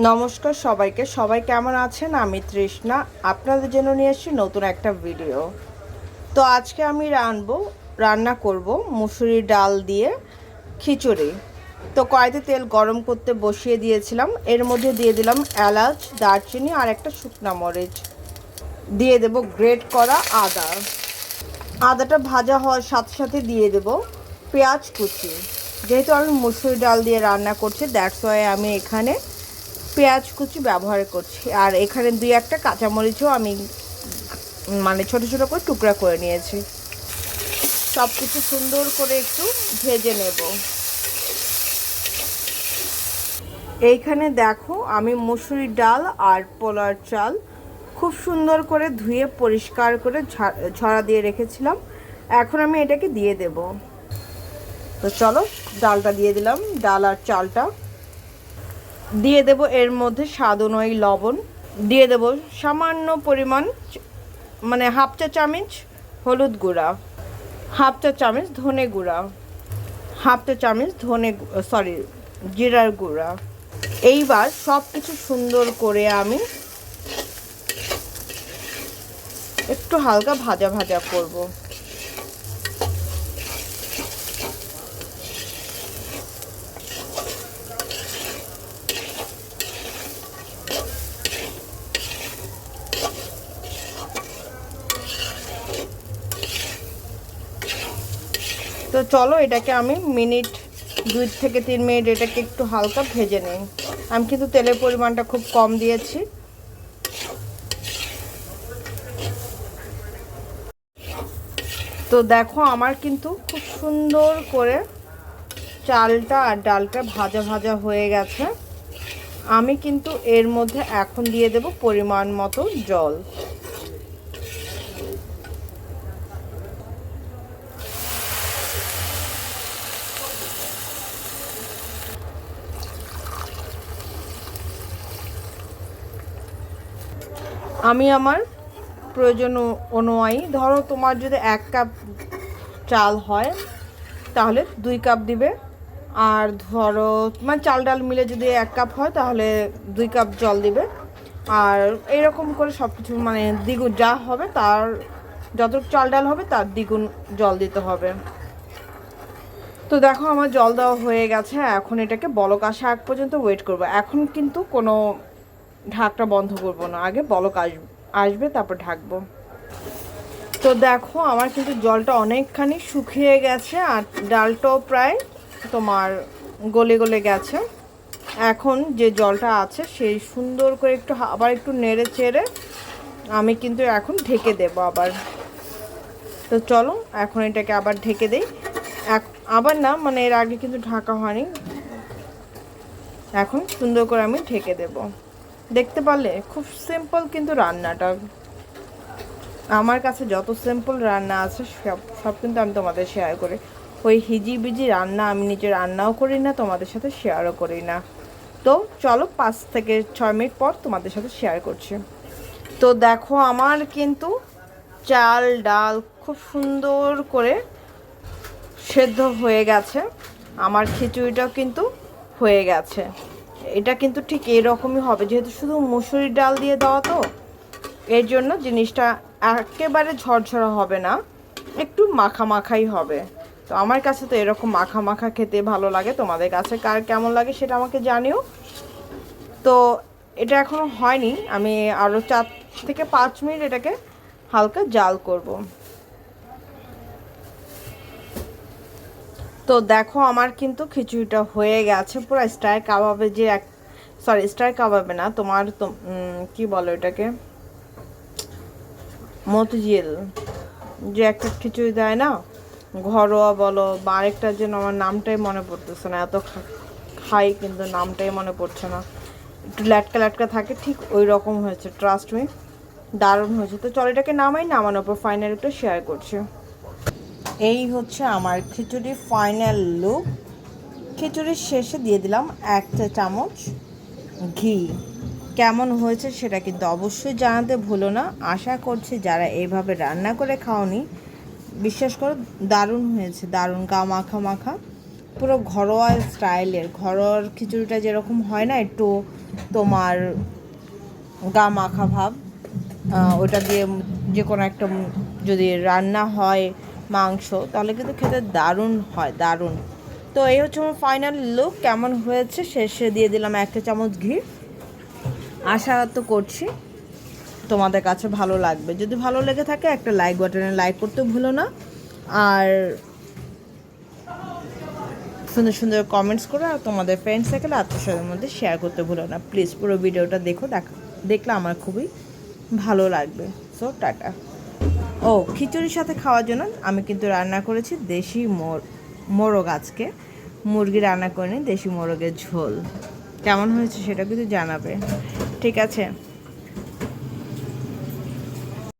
নমস্কার সবাইকে। সবাই কেমন আছেন? আমি তৃষ্ণা। আপনাদের জন্য নিয়ে এসেছি নতুন একটা ভিডিও তো আজকে আমি রানবো, রান্না করব মুসুরি ডাল দিয়ে খিচুড়ি। তো কড়াইতে তেল গরম করতে বসিয়ে দিয়েছিলাম। এর মধ্যে দিয়ে দিলাম এলাচ, দারচিনি আর একটা শুকনা মরিচ। দিয়ে দেব গ্রেট করা আদা। আদাটা ভাজা হওয়ার সাথে সাথে দিয়ে দেব পেঁয়াজ কুচি। যেহেতু আমি মুসুরি ডাল দিয়ে রান্না করছি দ্যাটস ওয়াই আমি এখানে পেঁয়াজ কুচি ব্যবহার করছি। আর এখানে দুই একটা কাঁচামরিচও আমি মানে ছোট ছোট করে টুকরা করে নিয়েছি। সব কিছু সুন্দর করে একটু ভেজে নেব। এইখানে দেখো আমি মুসুরি ডাল আর পোলার চাল খুব সুন্দর করে ধুয়ে পরিষ্কার করে ঝরা দিয়ে রেখেছিলাম। এখন আমি এটাকে দিয়ে দেব। তো চলো ডালটা দিয়ে দিলাম, ডাল আর চালটা। দিয়ে দেব এর মধ্যে স্বাদ অনুযায়ী লবণ। দিয়ে দেব সামান্য পরিমাণ মানে হাফ চা চামচ হলুদ গুঁড়া, হাফ চা চামচ ধনে গুঁড়া, হাফ চা চামচ ধনে সরি জিরার গুঁড়া। এইবার সব কিছু সুন্দর করে আমি একটু হালকা ভাজা ভাজা করব। তো চলো এটাকে আমি মিনিট দুই থেকে তিন মিনিট এটাকে একটু হালকা ভেজে নিই। আমি কিন্তু তেলের পরিমাণটা খুব কম দিয়েছি। তো দেখো আমার কিন্তু খুব সুন্দর করে চালটা আর ডালটা ভাজা ভাজা হয়ে গেছে। আমি কিন্তু এর মধ্যে এখন দিয়ে দেব পরিমাণ মতো জল। আমি আমার প্রয়োজন অনুযায়ী, ধরো তোমার যদি এক কাপ চাল হয়, তাহলে দুই কাপ দিবে। আর ধরো মানে চাল ডাল মিলে যদি এক কাপ হয়, তাহলে দুই কাপ জল দিবে। আর এরকম করে সব কিছু মানে দ্বিগুণ যা হবে, তার যত চাল ডাল হবে, তার দ্বিগুণ জল দিতে হবে। তো দেখো, আমার জল দেওয়া হয়ে গেছে। এখন এটাকে বলক আসা আগ পর্যন্ত ওয়েট করব। এখন কিন্তু কোনো ঢাকটা বন্ধ করব না। আগে বলক আসবে আসবে, তারপর ঢাকবো। তো দেখো, আমার কিন্তু জলটা অনেকখানি শুকিয়ে গেছে, আর ডালটাও প্রায় তোমার গলে গলে গেছে। এখন যে জলটা আছে, সেই সুন্দর করে একটু আবার একটু নেড়ে চেড়ে আমি কিন্তু এখন ঢেকে দেবো আবার। তো চলো, এখন এটাকে আবার ঢেকে দেই। এক, আবার না মানে এর আগে কিন্তু ঢাকা হয়নি। এখন সুন্দর করে আমি ঢেকে দেব। দেখতে পারলে খুব সিম্পল কিন্তু রান্নাটা। আমার কাছে যত সিম্পল রান্না আছে, সব সব কিন্তু আমি তোমাদের শেয়ার করি। ওই হিজি বিজি রান্না আমি নিজে রান্নাও করি না, তোমাদের সাথে শেয়ারও করি না। তো চলো পাঁচ থেকে ছয় মিনিট পর তোমাদের সাথে শেয়ার করছি। তো দেখো আমার কিন্তু চাল, ডাল খুব সুন্দর করে সেদ্ধ হয়ে গেছে। আমার খিচুড়িটাও কিন্তু হয়ে গেছে। এটা কিন্তু ঠিক এরকমই হবে। যেহেতু শুধু মুসুরির ডাল দিয়ে দেওয়া তো, এর জন্য জিনিসটা একেবারে ঝরঝরা হবে না, একটু মাখা মাখাই হবে। তো আমার কাছে তো এরকম মাখা মাখা খেতে ভালো লাগে। তোমাদের কাছে কার কেমন লাগে সেটা আমাকে জানিও। তো এটা এখনও হয়নি। আমি আরও চার থেকে পাঁচ মিনিট এটাকে হালকা জাল করব। তো দেখো আমার কিন্তু খিচুড়িটা হয়ে গেছে, পুরো স্টার কাবাবে যে এক সরি স্টার কাবাবে না, তোমার তো কি বলো এটাকে মতিঝিল, যে একটা খিচুড়ি দেয় না? ঘরোয়া বলো, বা আরেকটার যেন আমার নামটাই মনে পড়তেছে না, এত খাই কিন্তু নামটাই মনে পড়ছে না। একটু ল্যাটকা ল্যাটকা থাকে, ঠিক ওই রকম হয়েছে ট্রাস্ট মি দারুণ হয়েছে। তো চল এটাকে নামাই নামানোর পর ফাইনাল একটু শেয়ার করছি। এই হচ্ছে আমার খিচুড়ির ফাইনাল লুক খিচুড়ির শেষে দিয়ে দিলাম এক চা চামচ ঘি। কেমন হয়েছে সেটা কিন্তু অবশ্যই জানাতে ভুলো না। আশা করছি যারা এইভাবে রান্না করে খাওনি, বিশ্বাস করো দারুণ হয়েছে, দারুণ গা মাখা। মাখা পুরো ঘরোয়া স্টাইলের ঘরোয়ার খিচুড়িটা যেরকম হয় না, একটু তোমার গা মাখা ভাব ওটা দিয়ে যে কোনো একটা যদি রান্না হয় মাংস, তাহলে কিন্তু খেতে দারুণ হয়, দারুণ। তো এই হচ্ছে আমার ফাইনাল লুক কেমন হয়েছে? শেষে দিয়ে দিলাম একটা চামচ ঘি। আশা তো করছি তোমাদের কাছে ভালো লাগবে। যদি ভালো লেগে থাকে, একটা লাইক বাটনে লাইক করতে ভুলো না। আর সুন্দর সুন্দর কমেন্টস করে আর তোমাদের ফ্রেন্ডস সার্কেল আত্মীয়দের মধ্যে শেয়ার করতে ভুলো না। প্লিজ পুরো ভিডিওটা দেখো, দেখ দেখলে আমার খুবই ভালো লাগবে। So tata. ও, খিচুড়ির সাথে খাওয়ার জন্য আমি কিন্তু রান্না করেছি দেশি মোর, মোরগ আজকে। মুরগি রান্না করিনি, দেশি মোরগের ঝোল। কেমন হয়েছে সেটা কিন্তু জানাবে। ঠিক আছে।